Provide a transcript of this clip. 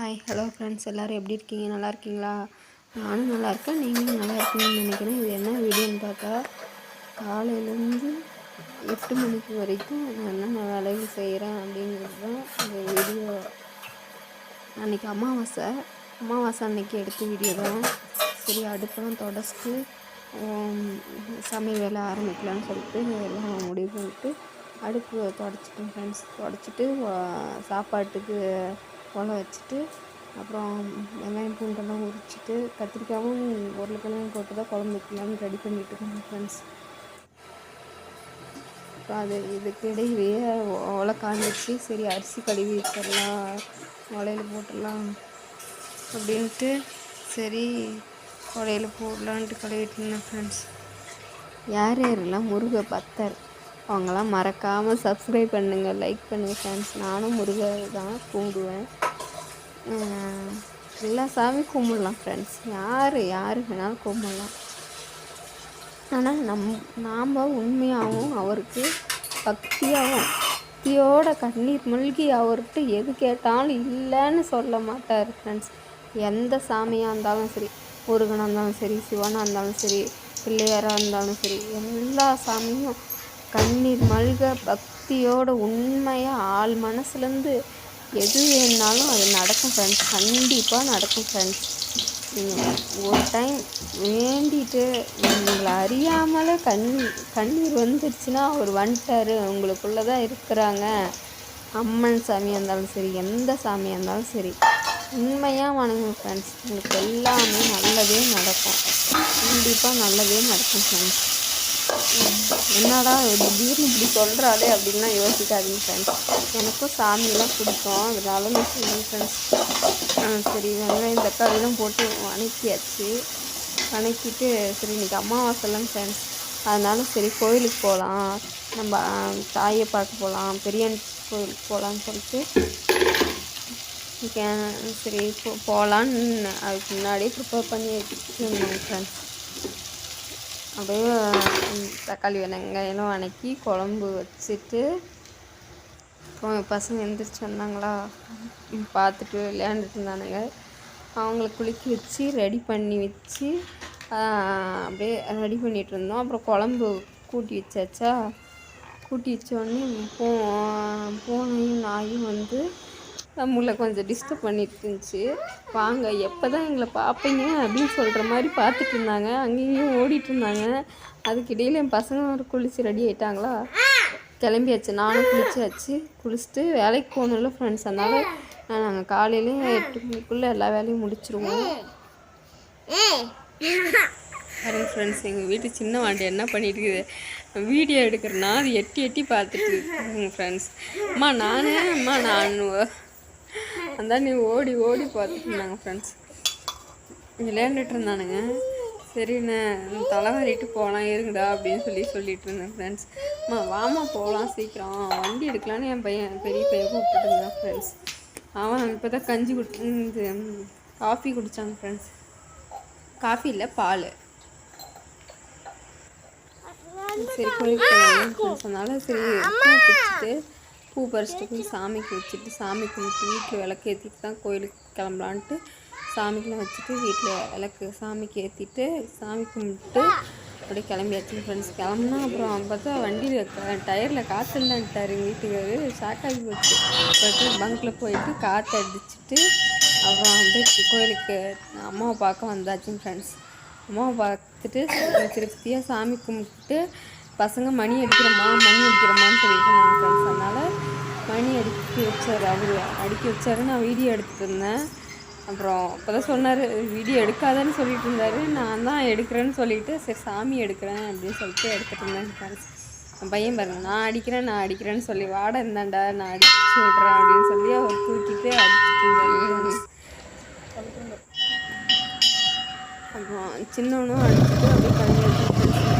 Hi hello friends எல்லோரும் எப்படி இருக்கீங்க? நல்லா இருக்கீங்களா? நானும் நல்லா இருக்கேன். நீங்களும் நல்லா இருக்கீங்கன்னு நினைக்கிறேன். இது என்ன வீடியோன்னு பார்த்தா காலையிலேருந்து எட்டு மணிக்கு வரைக்கும் நான் என்னென்ன வேலைகள் செய்கிறேன் அப்படிங்கிறது தான் இந்த வீடியோ. அன்றைக்கி அமாவாசை. அமாவாசை அன்னைக்கு எடுத்த வீடியோ தான். சரி அடுப்பெல்லாம் தொடச்சிட்டு சமையல் வேலை ஆரம்பிக்கலான்னு சொல்லிட்டு எல்லாம் முடிவு பண்ணிட்டு அடுப்பு தொடச்சிட்டேன் ஃப்ரெண்ட்ஸ் தொடச்சிட்டு சாப்பாட்டுக்கு ஒலை வச்சுட்டு அப்புறம் வெங்காயம் பூண்டெல்லாம் உரிச்சிட்டு கத்திரிக்காயும் உருளைக்கிழங்கும் போட்டு தான் குழம்பு வைக்கலாம்னு ரெடி பண்ணிட்டு இருக்கோம் ஃப்ரெண்ட்ஸ் இப்போ அது இதுக்கிடையே ஒலை காஞ்சிச்சு சரி அரிசி கழுவி வச்சிடலாம் ஒலையில் போட்டுடலாம் அப்படின்ட்டு சரி உலையில் போடலான்ட்டு கழுவிட்டு இருந்தேன் ஃப்ரெண்ட்ஸ் யார் யாரெல்லாம் முருகை பத்தர் அவங்களாம் மறக்காமல் சப்ஸ்கிரைப் பண்ணுங்கள் லைக் பண்ணுங்கள் ஃப்ரெண்ட்ஸ் நானும் முருகர் தான் கும்பிடுவேன் எல்லா சாமி கும்பிடலாம் ஃப்ரெண்ட்ஸ் யார் யார் வேணாலும் கும்பிடலாம். ஆனால் நம் நாம் உண்மையாகவும் அவருக்கு பக்தியாகவும் பக்தியோட கண்ணீர் மூழ்கி அவர்கிட்ட எது கேட்டாலும் இல்லைன்னு சொல்ல மாட்டார் ஃப்ரெண்ட்ஸ் எந்த சாமியாக இருந்தாலும் சரி முருகனாக இருந்தாலும் சரி சிவனாக இருந்தாலும் சரி பிள்ளையாராக இருந்தாலும் சரி எல்லா சாமியும் கண்ணீர் மல்க பக்தியோட உண்மையாக ஆள் மனசுலேருந்து எது வேணுனாலும் அது நடக்கும் ஃப்ரெண்ட்ஸ் கண்டிப்பாக நடக்கும் ஃப்ரெண்ட்ஸ் ஒரு டைம் வேண்டிட்டு உங்களை அறியாமலே கண்ணீர் கண்ணீர் வந்துருச்சுன்னா அவர் வந்துட்டார். உங்களுக்குள்ளே தான் இருக்கிறாங்க. அம்மன் சாமியாக இருந்தாலும் சரி எந்த சாமியாக இருந்தாலும் சரி. உண்மையாக வணங்குங்க ஃப்ரெண்ட்ஸ் உங்களுக்கு எல்லாமே நல்லதே நடக்கும். கண்டிப்பாக நல்லதே நடக்கும் ஃப்ரெண்ட்ஸ் என்னடா திடீர்னு இப்படி சொல்கிறாளே அப்படின்லாம் யோசிக்காதீங்க ஃப்ரெண்ட்ஸ் எனக்கும் சாமியெல்லாம் பிடிக்கும். அதனால நான் சொல்லுவேன் ஃப்ரெண்ட்ஸ் சரி வெங்காயம் தக்காளிலாம் போட்டு வணக்கியாச்சு. வணக்கிட்டு சரி இன்றைக்கி அமாவாசைலாம் ஃப்ரெண்ட்ஸ் அதனால சரி கோயிலுக்கு போகலாம் நம்ம தாயை பார்க்க போகலாம் பெரியன் கோயிலுக்கு போகலான்னு சொல்லிட்டு. சரி போ போகலான்னு அதுக்கு முன்னாடியே ப்ரிப்பேர் பண்ணி வச்சுருந்தேன் ஃப்ரெண்ட்ஸ் அப்படியே தக்காளி வெங்காயம் வணக்கி குழம்பு வச்சுட்டு அப்புறம் பசங்க எழுந்திரிச்சு வந்தாங்களா? பார்த்துட்டு விளையாண்டுட்டு இருந்தானுங்க. அவங்கள குளிக்க வச்சு ரெடி பண்ணி வச்சு அப்படியே ரெடி பண்ணிகிட்டு இருந்தோம். அப்புறம் குழம்பு கூட்டி வச்சாச்சா? கூட்டி வச்சோடனே பூ பூனையும் நாயும் வந்து நம்மளை கொஞ்சம் டிஸ்டர்ப் பண்ணிட்டு இருந்துச்சு வாங்க எப்போ தான் எங்களை பார்ப்பீங்க அப்படின்னு சொல்கிற மாதிரி பார்த்துட்டு இருந்தாங்க. அங்கேயும் ஓடிட்டு இருந்தாங்க. அதுக்கிடையில் என் பசங்க ஒரு குளிச்சு ரெடி ஆகிட்டாங்களா கிளம்பியாச்சு. நானும் குளிச்சாச்சு. குளிச்சுட்டு வேலைக்கு போகணும்ல ஃப்ரெண்ட்ஸ் அதனால் நாங்கள் காலையிலே எட்டு மணிக்குள்ளே எல்லா வேலையும் முடிச்சிருவோம். பாருங்க ஃப்ரெண்ட்ஸ் எங்கள் வீட்டு சின்ன வாண்டி என்ன பண்ணிட்டு இருக்குது? வீடியோ எடுக்கிறேன்னா அது எட்டி எட்டி பார்த்துட்டு இருக்குங்க ஃப்ரெண்ட்ஸ் அம்மா நானே அம்மா நான் அந்த நீ ஓடி ஓடி பார்த்துட்டு இருந்தாங்க ஃப்ரெண்ட்ஸ் விளையாண்டுட்டு இருந்தானுங்க சரி நான் தலைவரிட்டு போகலாம் இருங்கடா அப்படின்னு சொல்லி சொல்லிட்டு இருந்தேன் ஃப்ரெண்ட்ஸ் அம்மா வாமா போகலாம் சீக்கிரம். வண்டி எடுக்கலான்னு என் பையன் பெரிய பையன் கூப்பிட்டு இருந்தான் ஃப்ரெண்ட்ஸ் அவன் இப்போ தான் கஞ்சி குடி இது காஃபி குடித்தாங்க ஃப்ரெண்ட்ஸ் காஃபி இல்லை பால். சரி கோயிலுக்கு போகலாம் அதனால சரி குடிச்சிட்டு பூ பறிச்சிட்டு போய் சாமிக்கு வச்சுட்டு சாமி கும்பிட்டு வீட்டில் விளக்கு ஏற்றிட்டு தான் கோயிலுக்கு கிளம்பலான்ட்டு சாமிக்கெலாம் வச்சுட்டு வீட்டில் விளக்கு சாமிக்கு ஏற்றிட்டு சாமி கும்பிட்டு அப்படியே கிளம்பியாச்சு ஃப்ரெண்ட்ஸ் கிளம்புனா அப்புறம் பார்த்தா வண்டியில் டயரில் காற்று இல்லைன்ட்டார் எங்கள் வீட்டுக்காரு ஷாக்காகி போச்சு. போய்ட்டு பங்க்கில் போயிட்டு காற்று அடிச்சுட்டு அப்புறம் அப்படியே கோயிலுக்கு அம்மாவை பார்க்க வந்தாச்சு ஃப்ரெண்ட்ஸ் அம்மாவை பார்த்துட்டு திருப்தியாக சாமி கும்பிட்டு பசங்க மணி அடிக்கிறோமா மணி அடிக்கிறோமான்னு சொல்லிட்டு நான் ஃப்ரெண்ட்ஸ் அதனால் மணி அடிக்க வச்சார் அவர் அடிக்க வச்சாரு. நான் வீடியோ எடுத்துகிட்டு இருந்தேன். அப்புறம் அப்போ தான் சொன்னார் வீடியோ எடுக்காதன்னு சொல்லிட்டு இருந்தார். நான் தான் எடுக்கிறேன்னு சொல்லிவிட்டு சரி சாமி எடுக்கிறேன் அப்படின்னு சொல்லிட்டு எடுத்துகிட்டு இருந்தேன். ஃப்ரெண்ட்ஸ் என் பையன் பாருங்க நான் அடிக்கிறேன் நான் அடிக்கிறேன்னு சொல்லி வாட இருந்தாண்டா நான் அடிச்சு விட்றேன் அப்படின்னு சொல்லி அவர் தூக்கிட்டு அடிச்சுட்டு இருந்தார். அப்புறம் சின்னவனும் அடிச்சுட்டு அப்படியே கல்வி